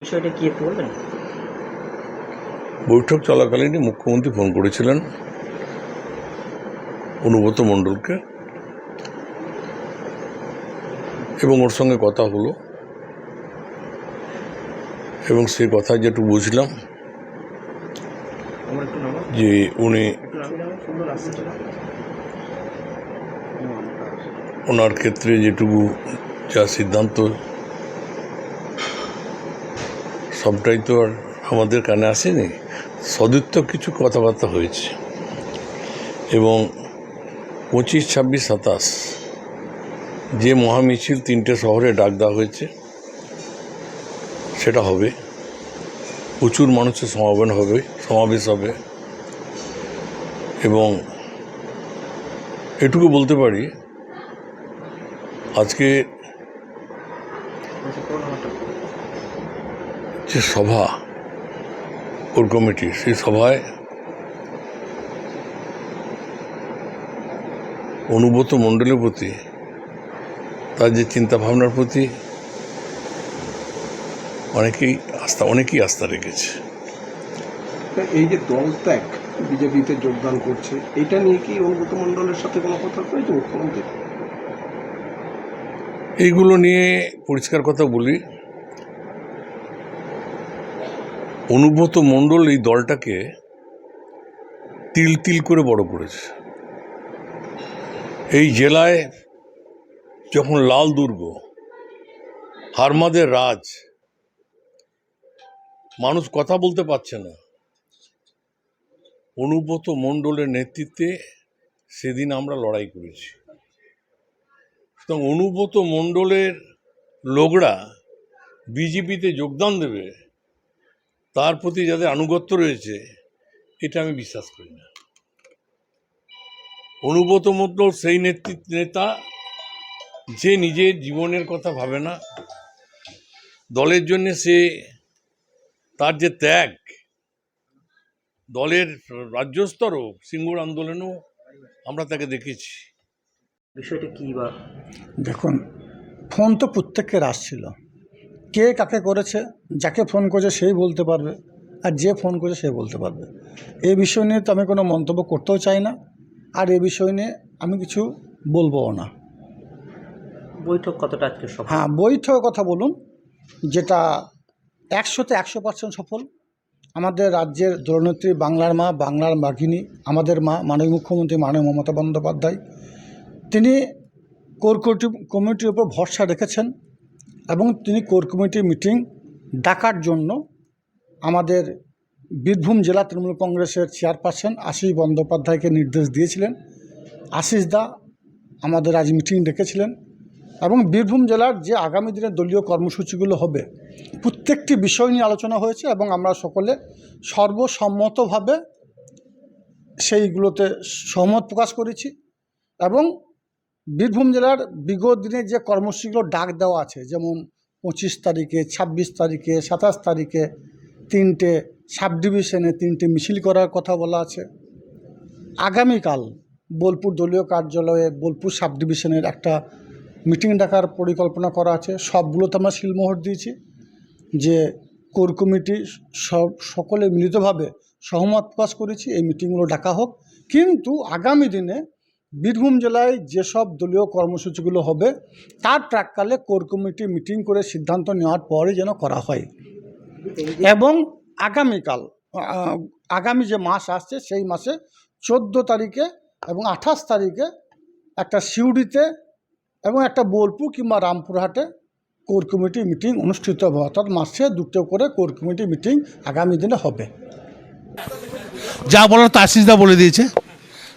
বিষয়টা কি একটু বলবেন? বৈঠক চলাকালীনই মুখ্যমন্ত্রী ফোন করেছিলেন অনুব্রত মণ্ডলকে এবং ওর সঙ্গে কথা হলো। এবং সেই কথা যেটু বুঝলাম যে উনি ওনার ক্ষেত্রে যেটুকু যা সিদ্ধান্ত সবটাই তো আর আমাদের কানে আসেনি সদুত্তর কিছু কথাবার্তা হয়েছে। এবং পঁচিশ ছাব্বিশ সাতাশ, যে মহামিছিল তিনটে শহরে ডাক দেওয়া হয়েছে, সেটা হবে। প্রচুর মানুষের সমাবেশ হবে সমাবেশ হবে। এবং এটুকু বলতে পারি, আজকে যে সভা ওর কমিটি সেই সভায় অনুব্রত মণ্ডলের প্রতি তার যে চিন্তা ভাবনার প্রতি অনেকেই আস্থা অনেকেই আস্থা রেখেছে। এই যে দল ত্যাগ বিজেপিতে যোগদান করছে এটা নিয়ে কি অনুব্রত মণ্ডলের সাথে কোনো কথা হয়েছে মুখ্যমন্ত্রী এইগুলো নিয়ে পরিষ্কার কথা বলি। অনুব্রত মণ্ডল এই দলটাকে তিল তিল করে বড় করেছে। এই জেলায় যখন লাল দুর্গ, হারমাদের রাজ, মানুষ কথা বলতে পারছে না। অনুব্রত মণ্ডলের নেতৃত্বে সেদিন আমরা লড়াই করেছি। সুতরাং অনুব্রত মণ্ডলের লোকরা বিজেপিতে যোগদান দেবে তার প্রতি যাদের আনুগত্য রয়েছে এটা আমি বিশ্বাস করি না। অনুব্রত মণ্ডল সেই নেতৃত্ব নেতা যে নিজের জীবনের কথা ভাবে না দলের জন্য সে তার যে ত্যাগ দলের রাজ্য স্তরও সিঙ্গুর আন্দোলনেও আমরা তাকে দেখেছি। বিষয়টা কি বা? দেখুন ফোন তো প্রত্যেকের আসছিল। কে কাকে করেছে যাকে ফোন করেছে সেই বলতে পারবে আর যে ফোন করেছে সে বলতে পারবে। এই বিষয় নিয়ে তো আমি কোনো মন্তব্য করতেও চাই না আর এই বিষয় নিয়ে আমি কিছু বলবও না। বৈঠক কতটা আজকে সফল? হ্যাঁ বৈঠকের কথা বলুন যেটা একশোতে একশো পার্সেন্ট সফল। আমাদের রাজ্যের দলনেত্রী বাংলার মা বাংলার বাঘিনী আমাদের মা মাননীয় মুখ্যমন্ত্রী মাননীয় মমতা বন্দ্যোপাধ্যায় তিনি কোর কমিটি- কমিটির উপর ভরসা রেখেছেন। এবং তিনি কোর কমিটি মিটিং ডাকার জন্য আমাদের বীরভূম জেলা তৃণমূল কংগ্রেসের চেয়ারপারসন আশিস বন্দ্যোপাধ্যায়কে নির্দেশ দিয়েছিলেন। আশিস দা আমাদের আজ মিটিং ডেকেছিলেন এবং বীরভূম জেলার যে আগামী দিনে দলীয় কর্মসূচিগুলো হবে, প্রত্যেকটি বিষয় নিয়ে আলোচনা হয়েছে এবং আমরা সকলে সর্বসম্মতভাবে সেইগুলোতে সহমত প্রকাশ করেছি এবং বীরভূম জেলার বিগত দিনে যে কর্মসূচিগুলো ডাক দেওয়া আছে, যেমন পঁচিশ তারিখে, ছাব্বিশ তারিখে, সাতাশ তারিখে তিনটে সাব ডিভিশনে তিনটে মিছিল করার কথা বলা আছে। আগামীকাল বোলপুর দলীয় কার্যালয়ে বোলপুর সাব ডিভিশনের একটা মিটিং ডাকার পরিকল্পনা করা আছে। সবগুলোতে আমরা শিলমোহর দিয়েছি যে কোর কমিটি সব, সকলে মিলিতভাবে সহমত প্রকাশ করেছি, এই মিটিংগুলো ডাকা হোক। কিন্তু আগামী দিনে বীরভূম জেলায় যেসব দলীয় কর্মসূচিগুলো হবে, তার প্রাককালে কোর কমিটি মিটিং করে সিদ্ধান্ত নেওয়ার পরে যেন করা হয়। এবং আগামীকাল আগামী যে মাস আসছে, সেই মাসে চোদ্দ তারিখে এবং আঠাশ তারিখে একটা সিউড়িতে এবং একটা বোলপুর কিংবা রামপুরহাটে কোর কমিটি মিটিং অনুষ্ঠিত হবে। অর্থাৎ মাসে দুটো করে কোর কমিটি মিটিং আগামী দিনে হবে। যা বলার তা আশিসদা বলে দিয়েছে।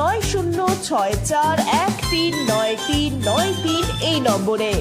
নয় শূন্য ছয় চার এক তিন নয় তিন নয় তিন এই নম্বরে।